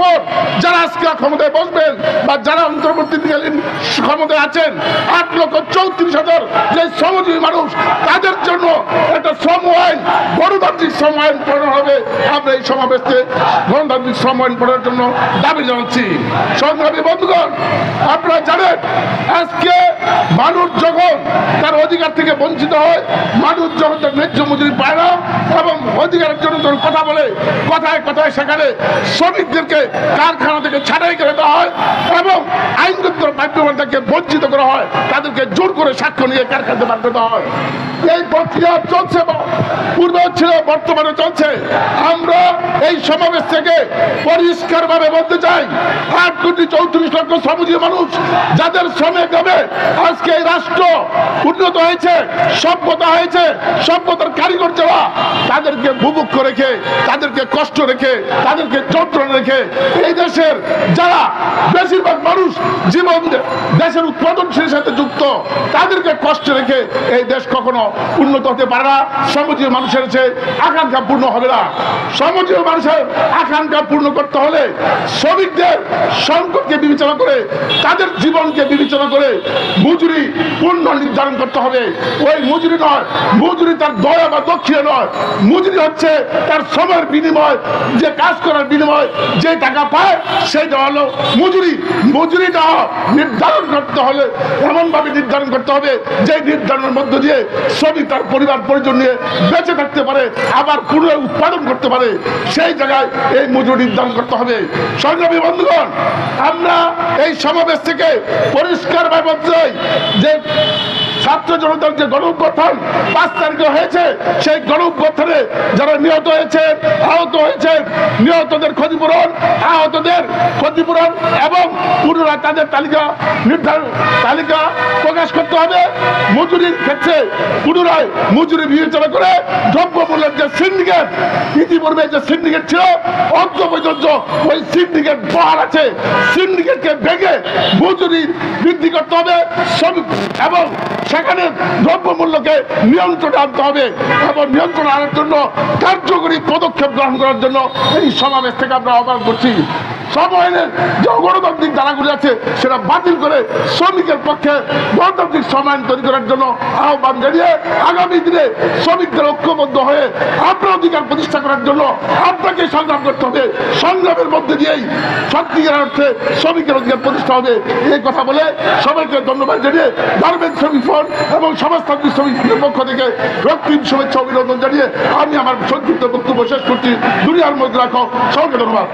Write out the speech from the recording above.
পর যারা আজকে ক্ষমতায় বসবেন বা যারা অন্তর্বর্তীকালীন ক্ষমতায় আছেন, আট লক্ষ চৌত্রিশ হাজার যে শ্রমজীবী মানুষ, তাদের জন্য একটা শ্রম আইন, গণতান্ত্রিক শ্রম আইন প্রণয়ন হবে। আমরা এই সমাবেশে গণতান্ত্রিক শ্রম আইন প্রণয়নের জন্য দাবি জানাচ্ছি। সংগ্রামী বন্ধুগণ, আপনারা জানেন, আজকে মানুষ যখন তার অধিকার থেকে বঞ্চিত হয়, মানুষ যখন তার ন্যায্য মজুরি পায় না এবং অধিকারের জন্য যখন কথা বলে, কথায় কথায় সেখানে শ্রমিকদেরকে কারখানা থেকে ছাঁটাই করে দেওয়া হয় এবং আইনগত বাধ্যবাধকতাকে বঞ্চিত করা হয়, তাদেরকে জোর করে সাক্ষ্য নিয়ে কারখানাতে বার করে হয়। এই প্রক্রিয়া চলছে পূর্বে ছিল, বর্তমানে চলছে। আমরা এই সমাবেশ থেকে পরিষ্কার ভাবে বলতে চাই, আট কোটি চৌত্রিশ লক্ষ শ্রমজীবী মানুষ, যাদের শ্রমে গবে আজকে এই রাষ্ট্র উন্নত হয়েছে, সভ্যতা হয়েছে, সভ্যতার কারিগর যারা, তাদেরকে বুভুক্ষ রেখে, তাদেরকে কষ্ট রেখে, তাদেরকে যন্ত্রণা রেখে এই দেশের যারা বেশিরভাগ মানুষ জীবন দেশের উৎপাদনশীলের সাথে যুক্ত, তাদেরকে কষ্ট রেখে এই দেশ কখনো উন্নত হতে পারে না। শ্রমজীবী মানুষের যে আকাঙ্ক্ষা পূর্ণ হবে না। শ্রমজীবী মানুষের আকাঙ্ক্ষা পূর্ণ করতে হলে শ্রমিকদের সংকটকে বিবেচনা করে, তাদের জীবনকে বিবেচনা করে মজুরি পূর্ণ নির্ধারণ করতে হবে। ওই মজুরি নয়, মজুরি তার দয়া বা দক্ষিণে নয়। মজুরি হচ্ছে তার সময়ের বিনিময়, যে কাজ করার বিনিময়, যে টাকা পায়, সেইটা হলো মজুরি। মজুরিটা নির্ধারণ করতে হলে এমনভাবে নির্ধারণ করতে হবে যে নির্ধারণের মধ্য দিয়ে শ্রমিক তার পরিবার পরিজন নিয়ে বেঁচে থাকতে পারে, আবার পুনরায় উৎপাদন করতে পারে, সেই জায়গায় এই মজুরি নির্ধারণ করতে হবে। সংগ্রামী বন্ধুগণ, আমরা এই সমাবেশ থেকে পরিষ্কারভাবে বলতে যে ছাত্র জনতার যে গণ অভ্যুত্থান পাঁচ তারিখে হয়েছে, সেই গণ অভ্যুত্থানে যারা নিহত হয়েছেন আহত হয়েছেন নিহতদের ক্ষতিপূরণ, আহতদের ক্ষতিপূরণ এবং পুনরায় তাদের তালিকা নির্ধারণ, তালিকা প্রকাশ করতে হবে। মজুরির ক্ষেত্রে পুনরায় মজুরি বিবেচনা করে দ্রব্যমূল্যের যে সিন্ডিকেট ইতিপূর্বে যে সিন্ডিকেট ছিল পর্যন্ত ওই সিন্ডিকেট বহাল আছে। সিন্ডিকেটকে ভেঙে মজুরি বৃদ্ধি করতে হবে। এবং সেখানে দ্রব্যমূল্যকে নিয়ন্ত্রণে আনতে হবে এবং নিয়ন্ত্রণ আনার জন্য কার্যকরী পদক্ষেপ গ্রহণ করার জন্য এই সমাবেশ থেকে আমরা আহ্বান করছি। সব আইনের যে গণতান্ত্রিক ধারাগুলি আছে, সেটা বাতিল করে শ্রমিকের পক্ষে গণতান্ত্রিক সমায়ন তৈরি করার জন্য আহ্বান জানিয়ে আগামী দিনে শ্রমিকদের ঐক্যবদ্ধ হয়ে আপনার অধিকার প্রতিষ্ঠা করার জন্য আপনাকে সংগ্রাম করতে হবে। সংগ্রামের মধ্যে দিয়েই সত্যিকার অর্থে শ্রমিকের অধিকার প্রতিষ্ঠা হবে। এই কথা বলে সবাইকে ধন্যবাদ জানিয়ে গার্মেন্ট শ্রমিক ফোন এবং সমাজতান্ত্রিক শ্রমিকদের পক্ষ থেকে রক্তিম শুভেচ্ছা অভিনন্দন জানিয়ে আমি আমার সংক্ষিপ্ত বক্তব্য শেষ করছি। দুনিয়ার মধ্যে রাখো। সবাইকে ধন্যবাদ।